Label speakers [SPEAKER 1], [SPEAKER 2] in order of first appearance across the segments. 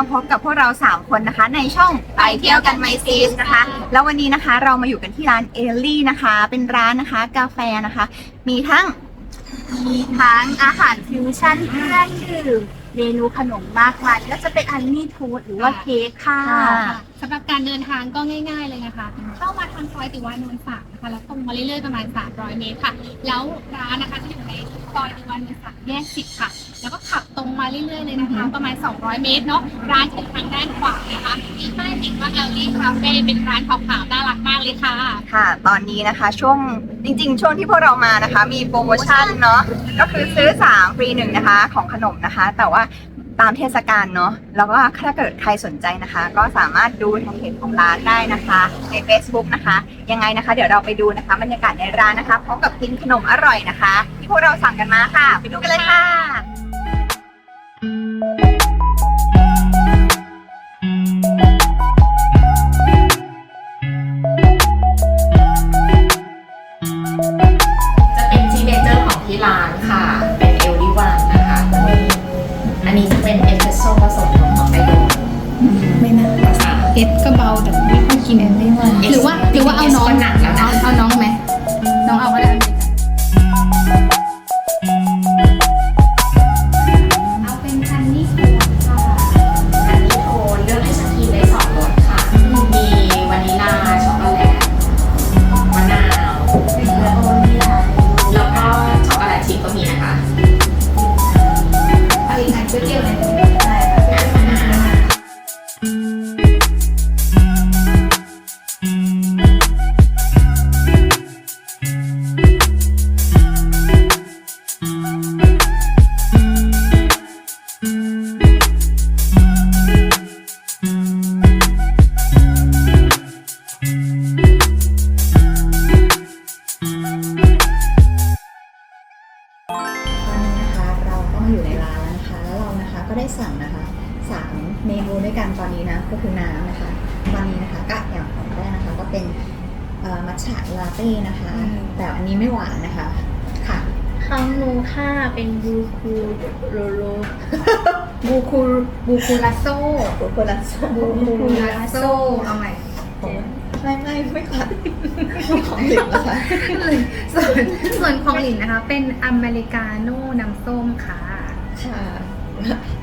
[SPEAKER 1] มาพบกับพวกเรา 3 คนนะคะ ในช่องไปเที่ยวกันไมซีสนะคะ แล้ววันนี้นะคะเรามาอยู่กันที่ร้านเอลลี่นะคะ เป็นร้านนะคะ กาแฟนะคะ มีทั้ง
[SPEAKER 2] มีทั้งอาหารฟิวชั่นเครื่องดื่มเมนูขนมมากมายก็จะเป็นอันนี้ทูตหรือว่าเค้กค่ะ
[SPEAKER 3] สำหรับ การเดินทางก็ง่าย ๆเลยนะคะ เข้ามาทางซอยติวานนท์สามนะคะแล้วตรงมาเรื่อยๆประมาณ 300 เมตรค่ะ แล้วร้านนะคะจะอยู่ในซอยติวานนท์สามแยกสิบค่ะ แล้วก็ขับตรงมาเรื่อยๆเลยนะคะ ประมาณ 200 เมตรเนาะร้านอยู่ทางด้านขวานะคะมีป้ายติดว่าเอลลี่คาเฟ่เป็นร้านขาวๆน่ารักมากเลยค่ะ
[SPEAKER 1] ค่ะ ตอนนี้นะคะช่วงจริง ๆ ช่วงที่พวกเรามานะคะ มีโปรโมชั่นเนาะก็คือซื้อ 3 ฟรีหนึ่งนะคะ ของขนมนะคะ แต่ว่า ตามเทศกาลเนาะแล้วก็ถ้าเกิดใครสนใจนะคะ ก็สามารถดูทางเพจของร้านได้นะคะ ใน Facebook นะคะ ยังไงนะคะ เดี๋ยวเราไปดูนะคะบรรยากาศในร้านนะคะพร้อมกับกินขนมอร่อยนะคะ ที่พวกเราสั่งกันมาค่ะ ไปดูกันเลยค่ะ
[SPEAKER 4] จะ เอส
[SPEAKER 3] ก็เบาแต่ไม่ค่อยกิน
[SPEAKER 4] ก็
[SPEAKER 3] ได้
[SPEAKER 4] สั่งนะคะ
[SPEAKER 5] สามเมนูด้วยกันตอนนี้นะก็คือน้ำนะคะ ตอนนี้นะคะก็อย่างของแรกนะคะ ก็เป็นเอ่อมัทฉะลาเต้นะคะ แต่อันนี้ไม่หวานนะคะ ค่ะ
[SPEAKER 2] ของหนูค่ะเป็นบูคูโรโลบูคูบูคูลาโซ
[SPEAKER 5] โคโคนัทโซ
[SPEAKER 2] บูคูลาโซเอาใหม่
[SPEAKER 5] ไม่ไม่ไม่ค่ะของเหลืองนะคะ
[SPEAKER 2] ส่วนส่วนของหลินนะคะ เป็นอเมริกาโน่น้ำส้มค่ะ
[SPEAKER 5] ค่ะ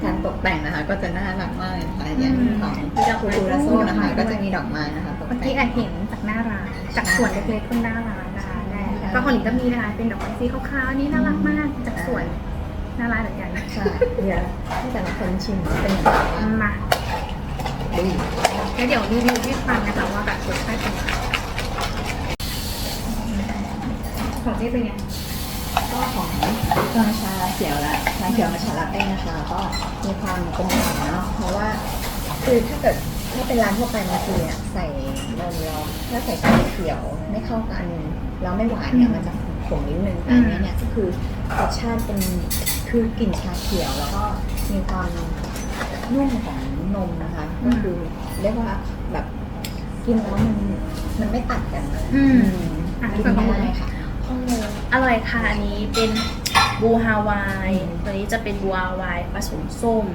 [SPEAKER 5] การตกแต่งนะคะ ก็จะน่ารักมากเลยนะคะอย่าง
[SPEAKER 2] อืม
[SPEAKER 5] ของ
[SPEAKER 2] มีดอก
[SPEAKER 5] คู
[SPEAKER 2] ไม้
[SPEAKER 5] คูราโซ
[SPEAKER 2] ด้วย
[SPEAKER 5] นะคะ
[SPEAKER 2] ดอกไม้ด้วย
[SPEAKER 5] ก็จะมีดอกไม้นะคะตก
[SPEAKER 2] เมื่อ
[SPEAKER 5] แต่
[SPEAKER 2] กี้
[SPEAKER 5] ง
[SPEAKER 2] แอบเห็นจากหน้าร้าน จากสวนเล็กๆข้างหน้าร้านนะคะแน่แล้วก็ของหลินก็มีนะคะ เป็นดอกไม้สีขาวๆอันนี้น่ารักมาก จากสวนหน้าร้านเหมือนกัน
[SPEAKER 5] ค่ะเดี๋ยวให้แต่ละคนชิมว่าเป็นอย่างไรบ้าง
[SPEAKER 2] มาแล้วเดี๋ยวรีวิวให้ฟังนะคะว่าแบบรสชาติเป็นยังไงของเจ๊เป็นไง
[SPEAKER 5] ก็ของตัวชาเขียวและชา เขียวมาชาลาเต้นะคะ ก็มีความกลมกล่อมเนาะเพราะว่าคือถ้าเกิดถ้าเป็นร้านทั่วไปบางทีอะใส่นมแล้วถ้าใส่ชาเขียวไม่เข้ากันแล้วไม่หวานเนี่ยมันจะขมนิดนึงแต่อันเนี้ยเนี่ยก็คือรสชาติเป็นคือกลิ่นชาเขียวแล้วก็มีความนุ่มของนมนะคะก็คือเรียกว่าแบบกินแล้วมันมันไม่ตัดกัน
[SPEAKER 2] อืม
[SPEAKER 5] อะกินได้ค่ะ
[SPEAKER 6] ของหนูอร่อยค่ะอันนี้เป็น บูฮาวาย ตัวนี้จะเป็นบูฮาวายผสมส้ม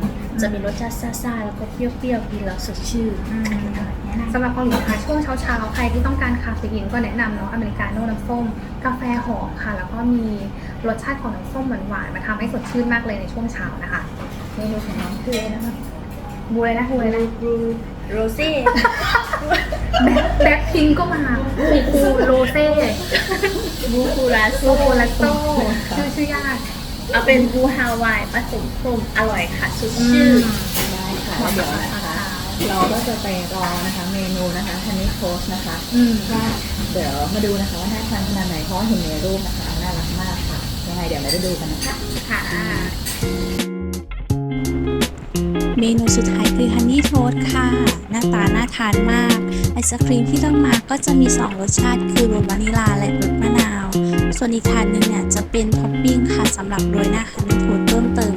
[SPEAKER 6] จะมีรสชาติซ่าๆ แล้วก็เปรี้ยวๆกินแล้วสดชื่น
[SPEAKER 2] อืมสำหรับของหลินนะคะช่วงเช้าๆ ใครที่ต้องการคาเฟอีนก็แนะนำเนาะอเมริกาโน่น้ำส้ม กาแฟหอมค่ะ แล้วก็มีรสชาติของน้ำส้มหวานๆมาทำให้สดชื่นมากเลยในช่วงเช้านะคะ
[SPEAKER 5] เมนูของน้องคืออะไรนะคะ
[SPEAKER 2] บูเลยนะบูเลยนะ
[SPEAKER 6] โรเซ่
[SPEAKER 2] แบ็คพิงก็มาบูคูโรเซ่
[SPEAKER 6] บูคูราโซ
[SPEAKER 2] โซโคลาโซชื่อชื่อยาก
[SPEAKER 6] เอาเป็นบูฮาวายผสมส้มอร่อยค่ะสดชื่น
[SPEAKER 5] ได้ค่ะแล้วเดี๋ยวนะคะเราก็จะไปรอนะคะเมนูนะคะฮันนี่โทสนะคะ
[SPEAKER 2] อืม
[SPEAKER 5] ว่าเดี๋ยวมาดูนะคะว่าน่าทานขนาดไหนเพราะว่าเห็นในรูปนะคะน่ารักมากค่ะยังไงเดี๋ยวเราไปดูกันนะคะ
[SPEAKER 2] ค่ะ
[SPEAKER 7] เมนูสุดท้ายคือฮันนี่โทสค่ะ หน้าตาน่าทานมาก ไอศครีมที่ต้องมาก็จะมี 2 รสชาติคือรสวานิลาและรสมะนาว ส่วนอีกถาดหนึ่งเนี่ยจะเป็นท็อปปิ้งค่ะสำหรับโรยหน้าฮันนี่โทสเพิ่มเติม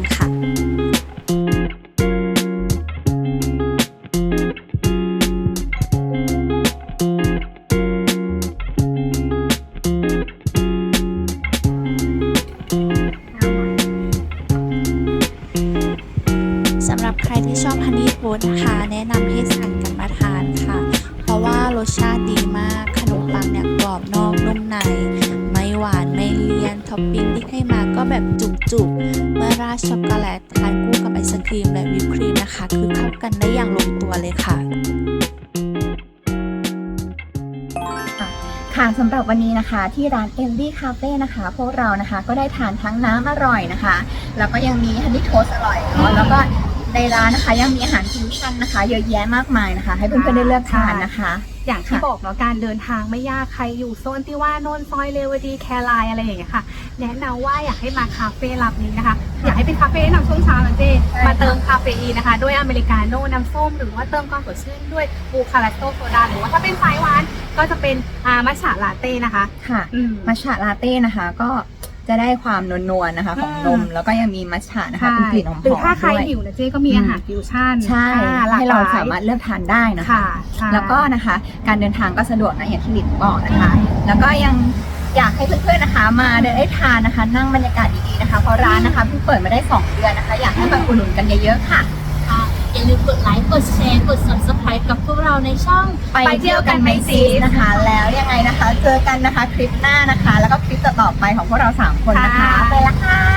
[SPEAKER 7] แนะนำให้สั่งกันมาทานค่ะ เพราะว่ารสชาติดีมาก ขนมปังเนี่ยกรอบนอกนุ่มใน ไม่หวานไม่เลี่ยน ท็อปปิ้งที่ให้มาก็แบบจุกๆ เมื่อราช็อกโกแลตทานคู่กับไอศครีมและวิปครีมนะคะ คือเข้ากันได้อย่างลงตัวเลยค่ะ
[SPEAKER 5] ค่ะสำหรับวันนี้นะคะที่ร้านเอนดี้คาเฟ่นะคะ พวกเรานะคะก็ได้ทานทั้งน้ำอร่อยนะคะ แล้วก็ยังมีฮันนี่โทสอร่อยแล้วก็ ในร้านนะคะ ยังมีอาหารฟิวชั่นนะคะ เยอะแยะมากมายนะคะ ให้เพื่อนๆได้เลือกทานนะคะ
[SPEAKER 3] อย่างที่
[SPEAKER 5] ค่ะ
[SPEAKER 3] บอกเนาะการเดินทางไม่ยากใครอยู่โซนที่ว่านนท์ซอยเลวดีแครายอะไรอย่างเงี้ยค่ะ แนะนำว่าอยากให้มาคาเฟ่รับนี้นะคะ อยากให้เป็นคาเฟ่แนะนำช่วงเช้านะเจมาเติมคาเฟอีนนะคะ ด้วยอเมริกาโน่น้ำส้มหรือว่าเติมความสดชื่นด้วยบูคาราโตโซดาหรือว่าถ้าเป็นสายหวานก็จะเป็นอามัชฉะลาเต้นะคะ
[SPEAKER 5] ค่ะ
[SPEAKER 3] อืม
[SPEAKER 5] มัชฉะลาเต้นะคะ ก็ จะได้ความนวลๆนะคะ ของนม แล้วก็ยังมีมัชฉะนะคะเป็นกลิ่นหอมๆ
[SPEAKER 3] หรือถ้าใคร
[SPEAKER 5] ด้วย
[SPEAKER 3] หิวนะเจ๊ก็มีอาหารฟิวชั่น
[SPEAKER 5] ใช่
[SPEAKER 3] ค่ะหลาก
[SPEAKER 5] ให้
[SPEAKER 3] ห
[SPEAKER 5] เรา
[SPEAKER 3] ลาย
[SPEAKER 5] สามารถเลือกทานได้นะคะ
[SPEAKER 3] ค่ะใช่
[SPEAKER 5] แล้วก็นะคะ การเดินทางก็สะดวกนะอย่างที่ลินบอกนะคะ แล้วก็ยังอยากให้เพื่อนๆนะคะ มาเดินได้ทานนะคะ นั่งบรรยากาศดีๆนะคะเพราะร้านนะคะเพิ่งเปิดมาได้ 2 เดือนนะคะ อยากให้มาอุดหนุนกันเยอะๆค่ะ
[SPEAKER 8] ค่ะอย่าลืม กดไลค์ กดแชร์ กด subscribe กับพวกเราในช่อง
[SPEAKER 5] ไปเที่ยวกันไหมซีส นะคะ แล้วยังไงนะคะ เจอกันนะคะคลิปหน้านะคะ แล้วก็คลิปต่อๆไปของพวกเราสามคนนะคะ
[SPEAKER 3] ค่ะ
[SPEAKER 5] ไปละค่ะ